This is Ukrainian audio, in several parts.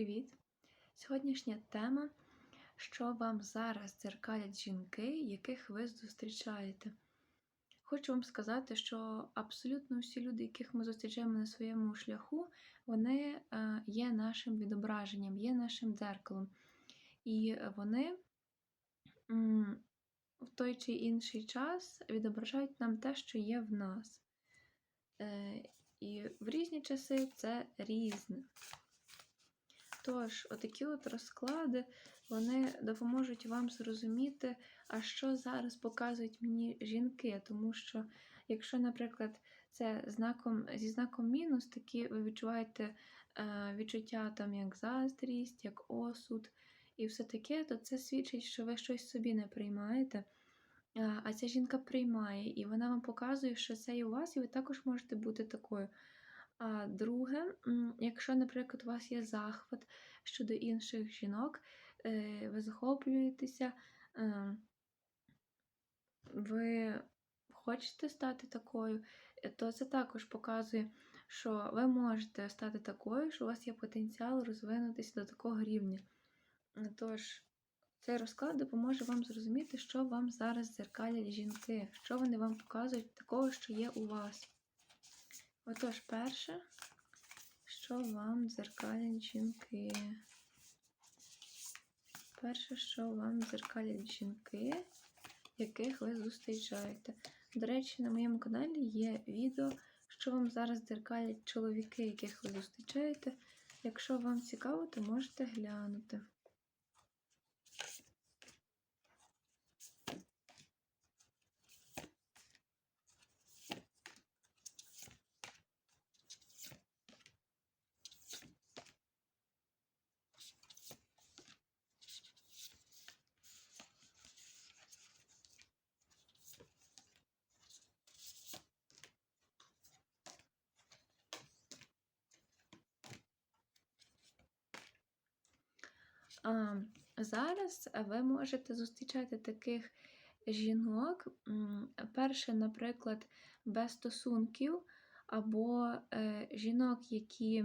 привіт! Сьогоднішня тема, що вам зараз дзеркалять жінки, яких ви зустрічаєте. Хочу вам сказати, що абсолютно всі люди, яких ми зустрічаємо на своєму шляху, вони е, є нашим відображенням, є нашим дзеркалом. І вони в той чи інший час відображають нам те, що є в нас. Е, І в різні часи це різне. Тож, отакі от розклади вони допоможуть вам зрозуміти, а що зараз показують мені жінки. Тому що, якщо, наприклад, це знаком, зі знаком мінус, такі ви відчуваєте е, відчуття, там, як заздрість, як осуд і все таке, то це свідчить, що ви щось собі не приймаєте. А а ця жінка приймає, і вона вам показує, що це і у вас, і ви також можете бути такою. А друге, якщо, наприклад, у вас є захват щодо інших жінок, е, ви захоплюєтеся, е, ви хочете стати такою, е, то це також показує, що ви можете стати такою, що у вас є потенціал розвинутися до такого рівня. Тож, цей розклад допоможе вам зрозуміти, що вам зараз дзеркалять жінки, що вони вам показують такого, що є у вас. Отож, перше, що вам дзеркалять жінки. Перше, що вам дзеркалять жінки, яких ви зустрічаєте. До речі, на моєму каналі є відео, що вам зараз дзеркалять чоловіки, яких ви зустрічаєте. Якщо вам цікаво, то можете глянути. Зараз ви можете зустрічати таких жінок, перше, наприклад, без стосунків, або е, жінок, які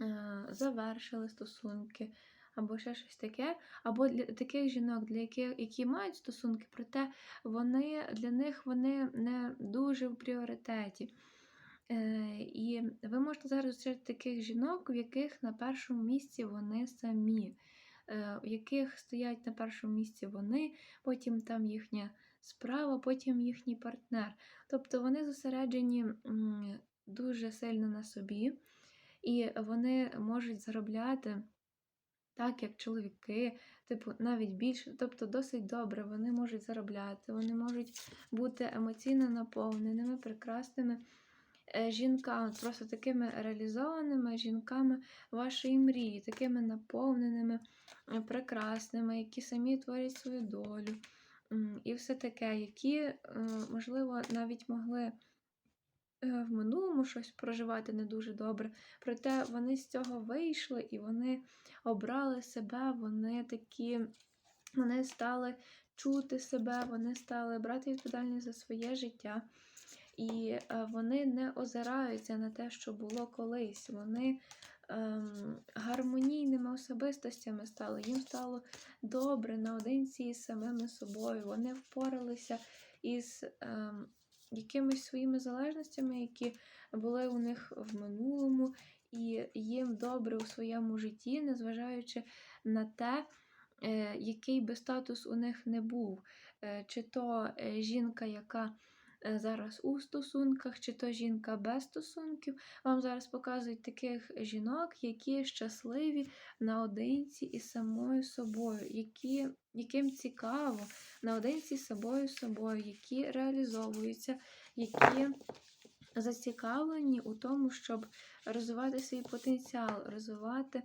е, завершили стосунки, або ще щось таке, або для таких жінок, для яких які мають стосунки, проте вони для них вони не дуже в пріоритеті. Е, І ви можете зараз зустріти таких жінок, в яких на першому місці вони самі, е, в яких стоять на першому місці вони, потім там їхня справа, потім їхній партнер. Тобто вони зосереджені дуже сильно на собі, і вони можуть заробляти. Так, як чоловіки, типу, навіть більше, тобто досить добре, вони можуть заробляти, вони можуть бути емоційно наповненими, прекрасними е, жінками, просто такими реалізованими жінками вашої мрії, такими наповненими, е, прекрасними, які самі творять свою долю. І все таке, які, е, можливо, навіть могли е, в минулому щось проживати не дуже добре, проте вони з цього вийшли і вони обрали себе, вони такі, вони стали чути себе, вони стали брати відповідальність за своє життя. І е, вони не озираються на те, що було колись. Вони ем, гармонійними особистостями стали. Їм стало добре наодинці із самими собою. Вони впоралися із ем, якимись своїми залежностями, які були у них в минулому, і їм добре у своєму житті, незважаючи на те, е, який би статус у них не був. Е, Чи то жінка, яка зараз у стосунках, чи то жінка без стосунків. Вам зараз показують таких жінок, які щасливі наодинці із самою собою, які, яким цікаво наодинці з собою собою, які реалізовуються, які зацікавлені у тому, щоб розвивати свій потенціал, розвивати.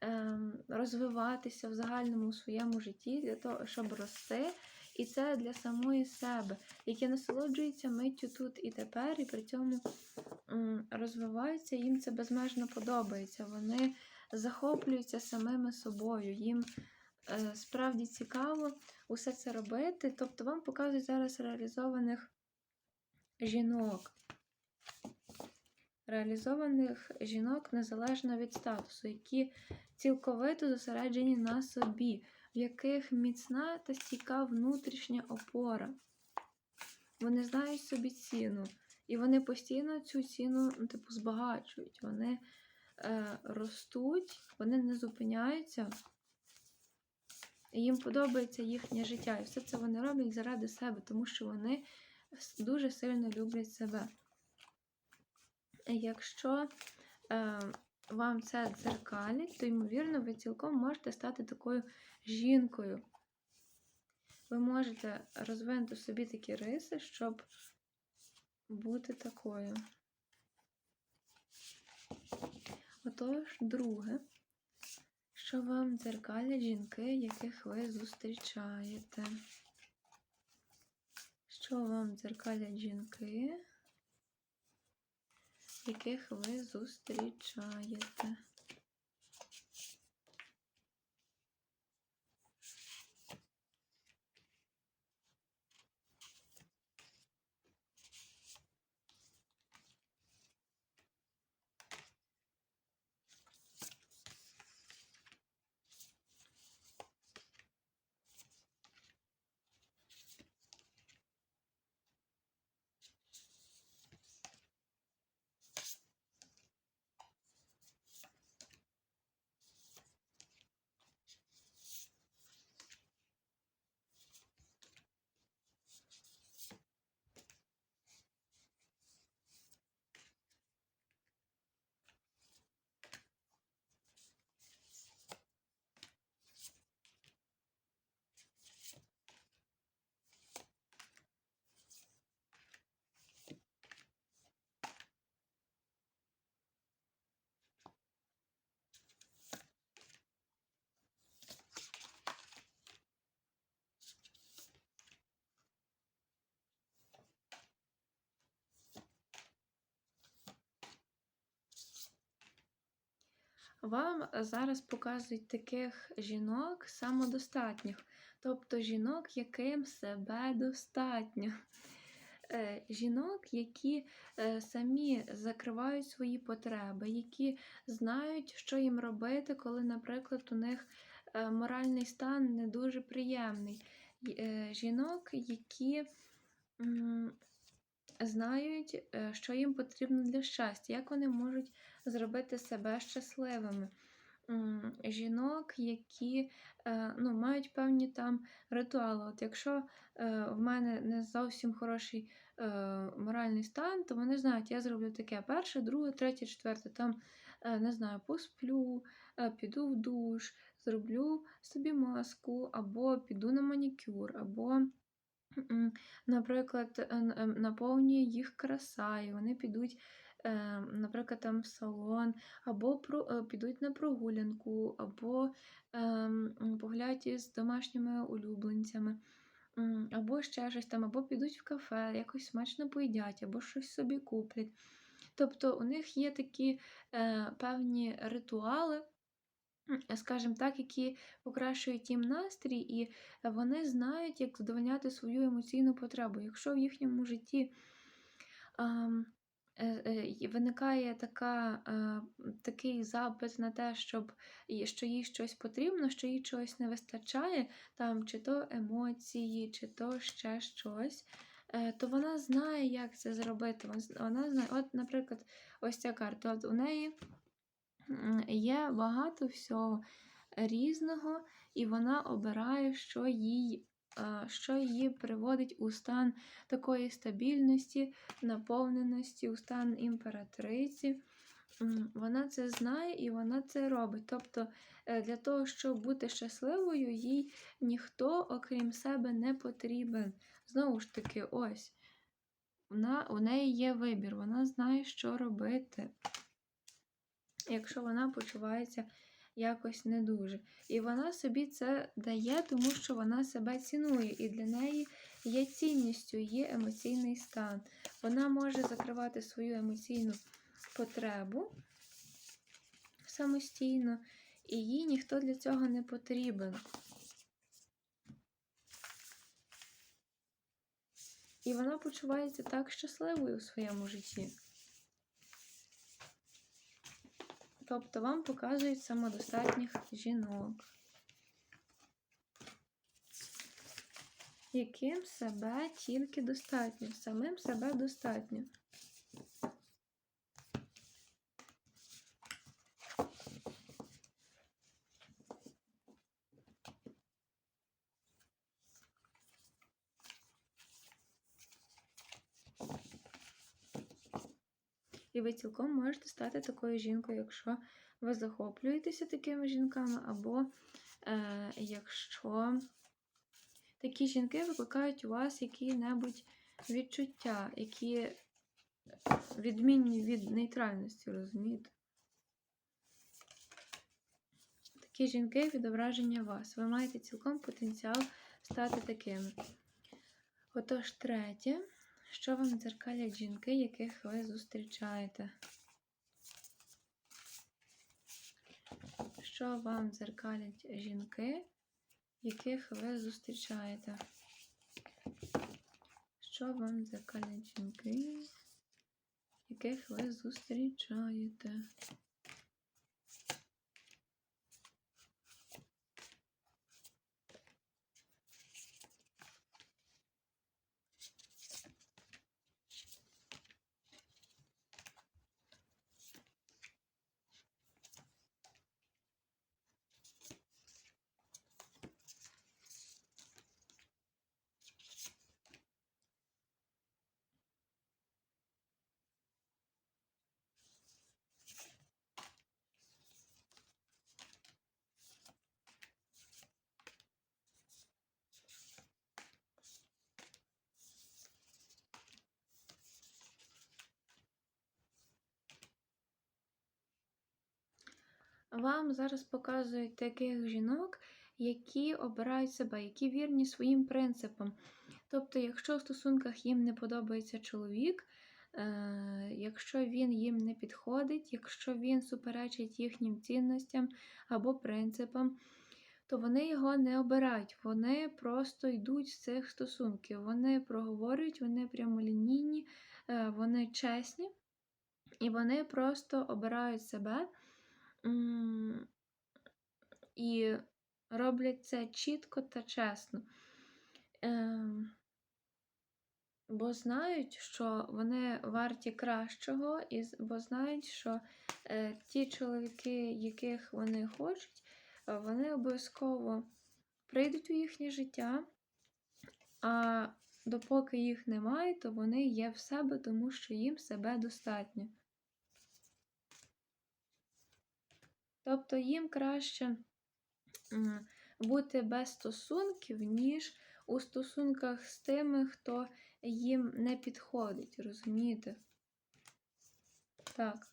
ем, Розвиватися в загальному своєму житті для того, щоб рости, і це для самої себе, які насолоджуються миттю тут і тепер, і при цьому розвиваються, їм це безмежно подобається. Вони захоплюються самими собою. Їм е, справді цікаво усе це робити. Тобто вам показують зараз реалізованих жінок. реалізованих жінок незалежно від статусу, які цілковито зосереджені на собі, в яких міцна та стійка внутрішня опора. Вони знають собі ціну, і вони постійно цю ціну ну, типу, збагачують. Вони е, ростуть, вони не зупиняються. І їм подобається їхнє життя. І все це вони роблять заради себе, тому що вони дуже сильно люблять себе. Якщо е, вам це дзеркалить, то, ймовірно, ви цілком можете стати такою жінкою. Ви можете розвинути собі такі риси, щоб бути такою. Отож, друге, що вам дзеркалять жінки, яких ви зустрічаєте? Що вам дзеркалять жінки, яких ви зустрічаєте? Вам зараз показують таких жінок самодостатніх, тобто жінок, яким себе достатньо. Е, Жінок, які е, самі закривають свої потреби, які знають, що їм робити, коли, наприклад, у них е, моральний стан не дуже приємний. Жінок, які знають, що їм потрібно для щастя, як вони можуть зробити себе щасливими. Жінок, які е, ну, мають певні там ритуали. От якщо е, в мене не зовсім хороший е, моральний стан, то вони знають, я зроблю таке перше, друге, третє, четверте. Там, не знаю, посплю, піду в душ, зроблю собі маску, або піду на манікюр, або Наприклад, наповнює їх краса, і вони підуть, наприклад, там в салон, або е, підуть на прогулянку, або ем, м, погуляють із домашніми улюбленцями, або ще щось там, або підуть в кафе, якось смачно поїдять, або щось собі куплять. Тобто у них є такі е, певні ритуали, скажімо так, які покращують їм настрій, і вони знають, як задовольняти свою емоційну потребу. Якщо в їхньому житті е, виникає така, е, такий запит на те, щоб що їй щось потрібно, що їй чогось не вистачає, там, чи то емоції, чи то ще щось. е, То вона знає, як це зробити. Вона знає, от, наприклад, ось ця карта. От у неї є багато всього різного, і вона обирає, що їй, що її приводить у стан такої стабільності, наповненості, у стан імператриці. Вона це знає і вона це робить. Тобто, е, для того, щоб бути щасливою, їй ніхто, окрім себе, не потрібен. Знову ж таки, ось. Вона, у неї є вибір, вона знає, що робити якщо вона почувається якось не дуже. І вона собі це дає, тому що вона себе цінує, і для неї є цінністю, є емоційний стан. Вона може закривати свою емоційну потребу самостійно, і їй ніхто для цього не потрібен. І вона почувається так щасливою у своєму житті. Тобто вам показують самодостатніх жінок, яким себе тільки достатньо, самим себе достатньо. Ви цілком можете стати такою жінкою, якщо ви захоплюєтеся такими жінками, або е, якщо такі жінки викликають у вас які-небудь відчуття, які відмінні від нейтральності, розумієте? Такі жінки відображення вас. Ви маєте цілком потенціал стати такими. Отож, третє. Що вам дзеркалять жінки, яких ви зустрічаєте? Що вам дзеркалять жінки, яких ви зустрічаєте? Що вам дзеркалять жінки, яких ви зустрічаєте? Вам зараз показують таких жінок, які обирають себе, які вірні своїм принципам. Тобто, якщо в стосунках їм не подобається чоловік, е, якщо він їм не підходить, якщо він суперечить їхнім цінностям або принципам, то вони його не обирають. Вони просто йдуть з цих стосунків. Вони проговорюють, вони прямолінійні, е, вони чесні, і вони просто обирають себе. І роблять це чітко та чесно. Ем, Бо знають, що вони варті кращого, і бо знають, що е, ті чоловіки, яких вони хочуть, е, вони обов'язково прийдуть у їхнє життя, а допоки їх немає, то вони є в себе, тому що їм себе достатньо. Тобто їм краще бути без стосунків, ніж у стосунках з тими, хто їм не підходить, розумієте? Так.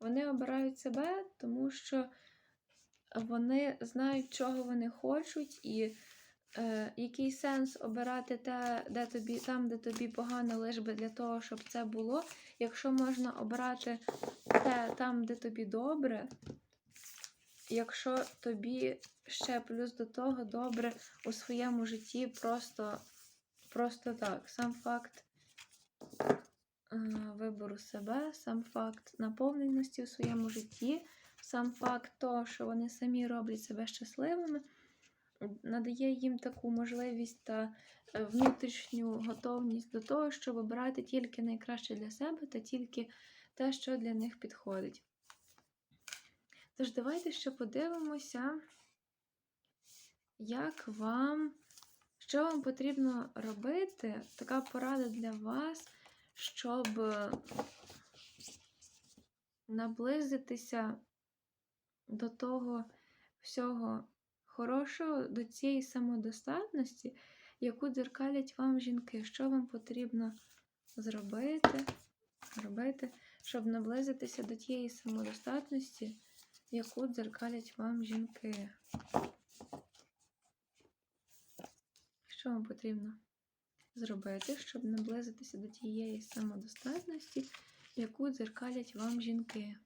Вони обирають себе, тому що вони знають, чого вони хочуть, і е, який сенс обирати те, де тобі, там, де тобі погано, лише би для того, щоб це було. Якщо можна обрати те там, де тобі добре, якщо тобі ще плюс до того добре у своєму житті просто, просто так. Сам факт е, вибору себе, сам факт наповненості у своєму житті, сам факт того, що вони самі роблять себе щасливими, надає їм таку можливість та е, внутрішню готовність до того, щоб обирати тільки найкраще для себе та тільки те, що для них підходить. Тож, давайте ще подивимося, як вам, що вам потрібно робити, така порада для вас, щоб наблизитися до того всього хорошого, до цієї самодостатності, яку дзеркалять вам жінки. Що вам потрібно зробити, робити, щоб наблизитися до тієї самодостатності, яку дзеркалять вам жінки? Що вам потрібно зробити, щоб наблизитися до тієї самодостатності, яку дзеркалять вам жінки?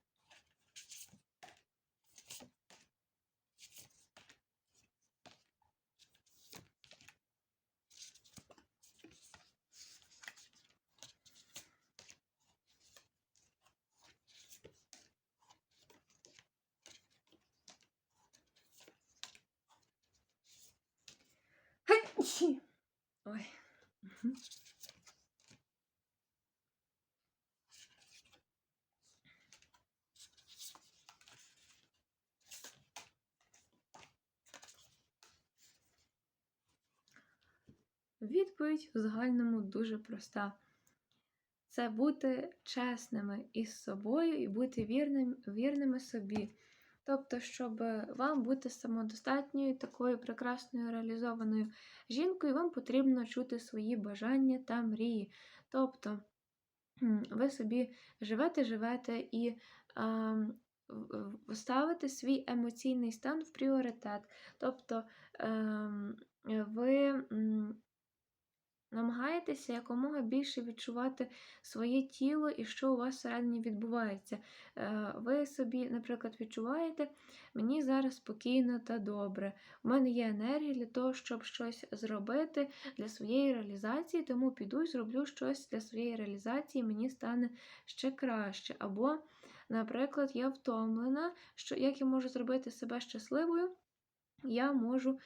Відповідь в загальному дуже проста. Це бути чесними із собою і бути вірним, вірними собі. Тобто, щоб вам бути самодостатньою, такою прекрасною реалізованою жінкою, вам потрібно чути свої бажання та мрії. Тобто ви собі живете, живете і а, ставите свій емоційний стан в пріоритет. Тобто а, ви намагаєтеся якомога більше відчувати своє тіло і що у вас всередині відбувається. Е, ви собі, наприклад, відчуваєте, мені зараз спокійно та добре. У мене є енергія для того, щоб щось зробити для своєї реалізації, тому піду і зроблю щось для своєї реалізації, мені стане ще краще. Або, наприклад, я втомлена, що як я можу зробити себе щасливою, я можу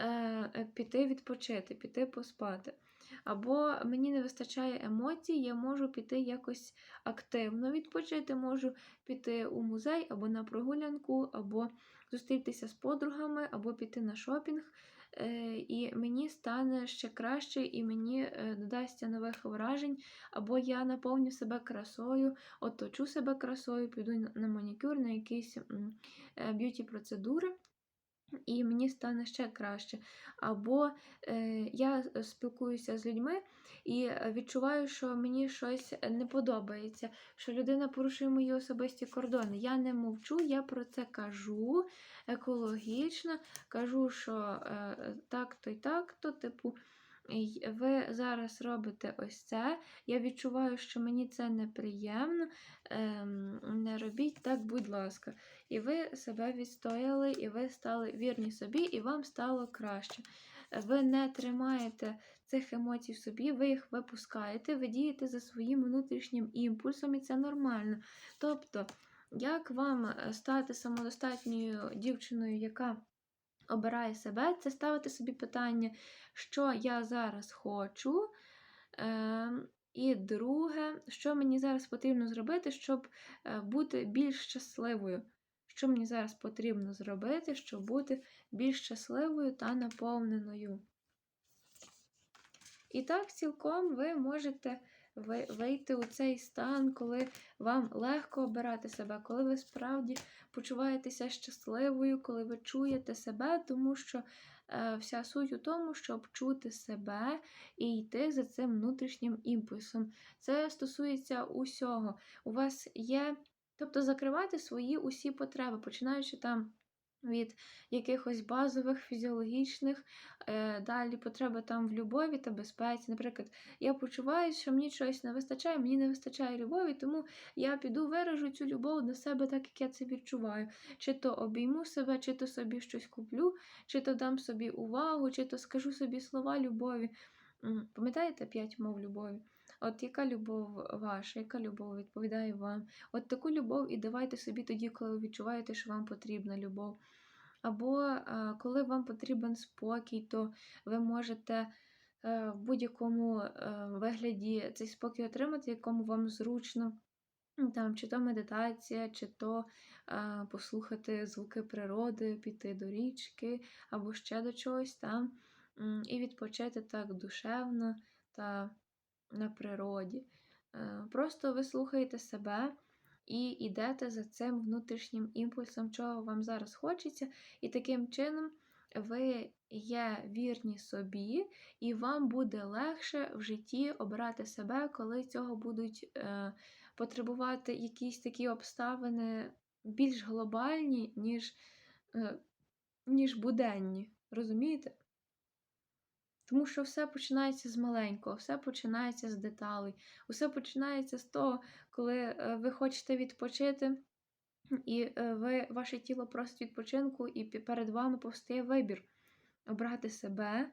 е, піти відпочити, піти поспати. Або мені не вистачає емоцій, я можу піти якось активно відпочити, можу піти у музей або на прогулянку, або зустрітися з подругами, або піти на шопінг. Е, і мені стане ще краще, і мені е, додасться нових вражень, або я наповню себе красою, оточу себе красою, піду на манікюр, на якісь е, б'юті-процедури і мені стане ще краще. Або е, я спілкуюся з людьми і відчуваю, що мені щось не подобається, що людина порушує мої особисті кордони. Я не мовчу, я про це кажу екологічно, кажу, що е, так-то і так-то, типу. Ви зараз робите ось це. Я відчуваю, що мені це неприємно. Ем, не робіть так, будь ласка. І ви себе відстояли, і ви стали вірні собі, і вам стало краще. Ви не тримаєте цих емоцій в собі, ви їх випускаєте, ви дієте за своїм внутрішнім імпульсом, і це нормально. Тобто, як вам е, стати самодостатньою дівчиною, яка обирає себе, це ставити собі питання, що я зараз хочу. Е, і друге, що мені зараз потрібно зробити, щоб е, бути більш щасливою. Що мені зараз потрібно зробити, щоб бути більш щасливою та наповненою. І так, цілком ви можете вийти у цей стан, коли вам легко обирати себе, коли ви справді почуваєтеся щасливою, коли ви чуєте себе, тому що е, вся суть у тому, щоб чути себе і йти за цим внутрішнім імпульсом. Це стосується усього. У вас є, тобто закривати свої усі потреби, починаючи там від якихось базових фізіологічних, е, далі потреби там в любові та безпеці. Наприклад, я почуваю, що мені щось не вистачає, мені не вистачає любові, тому я піду виражу цю любов до себе, так як я це відчуваю. Чи то обійму себе, чи то собі щось куплю, чи то дам собі увагу, чи то скажу собі слова любові. Пам'ятаєте п'ять мов любові? От яка любов ваша, яка любов відповідає вам? От таку любов і давайте собі тоді, коли ви відчуваєте, що вам потрібна любов. Або коли вам потрібен спокій, то ви можете е, в будь-якому е, вигляді цей спокій отримати, якому вам зручно. Там, Чи то медитація, чи то а, послухати звуки природи, піти до річки, або ще до чогось там, і відпочити так душевно та на природі. Е, просто ви слухаєте себе і йдете за цим внутрішнім імпульсом, чого вам зараз хочеться, і таким чином ви є вірні собі, і вам буде легше в житті обирати себе, коли цього будуть е, потребувати якісь такі обставини більш глобальні, ніж, е, ніж буденні. Розумієте? Тому що все починається з маленького, все починається з деталей, усе починається з того, коли е, ви хочете відпочити, і е, ви, ваше тіло просить відпочинку, і перед вами повстає вибір: обрати себе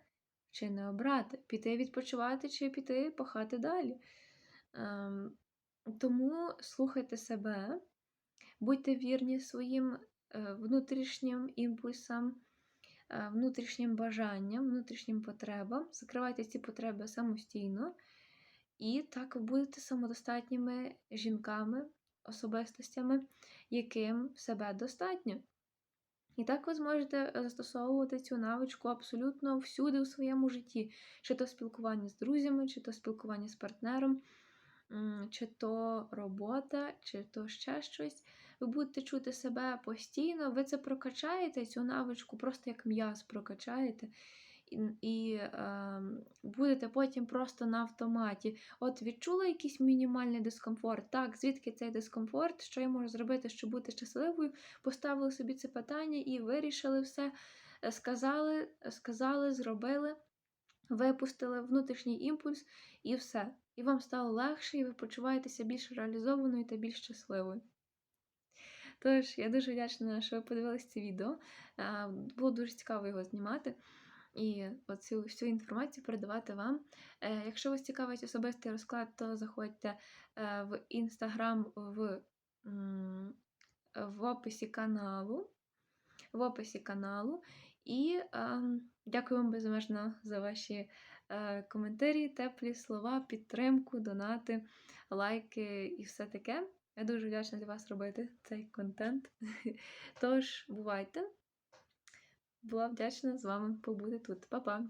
чи не обрати, піти відпочивати чи піти пахати далі. Ем, тому слухайте себе, будьте вірні своїм е, внутрішнім імпульсам. Е, внутрішнім бажанням, внутрішнім потребам, закривайте ці потреби самостійно, і так ви будете самодостатніми жінками, особистостями, яким себе достатньо. І так ви зможете е, застосовувати цю навичку абсолютно всюди у своєму житті, чи то спілкування з друзями, чи то спілкування з партнером, чи то робота, чи то ще щось. Ви будете чути себе постійно, ви це прокачаєте, цю навичку, просто як м'яз прокачаєте. І, і ем, будете потім просто на автоматі. От відчула якийсь мінімальний дискомфорт. Так, звідки цей дискомфорт? Що я можу зробити, щоб бути щасливою? Поставили собі це питання і вирішили все. Е, Сказали, сказали, зробили, випустили внутрішній імпульс і все. І вам стало легше, і ви почуваєтеся більш реалізованою та більш щасливою. Тож, я дуже вдячна, що ви подивилися це відео. Було дуже цікаво його знімати і оцю всю інформацію передавати вам. Е, Якщо вас цікавить особистий розклад, то заходьте е, в інстаграм в, в описі каналу. В описі каналу. І ем, дякую вам безмежно за ваші е, коментарі, теплі слова, підтримку, донати, лайки і все таке. Я дуже вдячна для вас робити цей контент. Тож, бувайте! Була вдячна з вами побути тут. Па-па!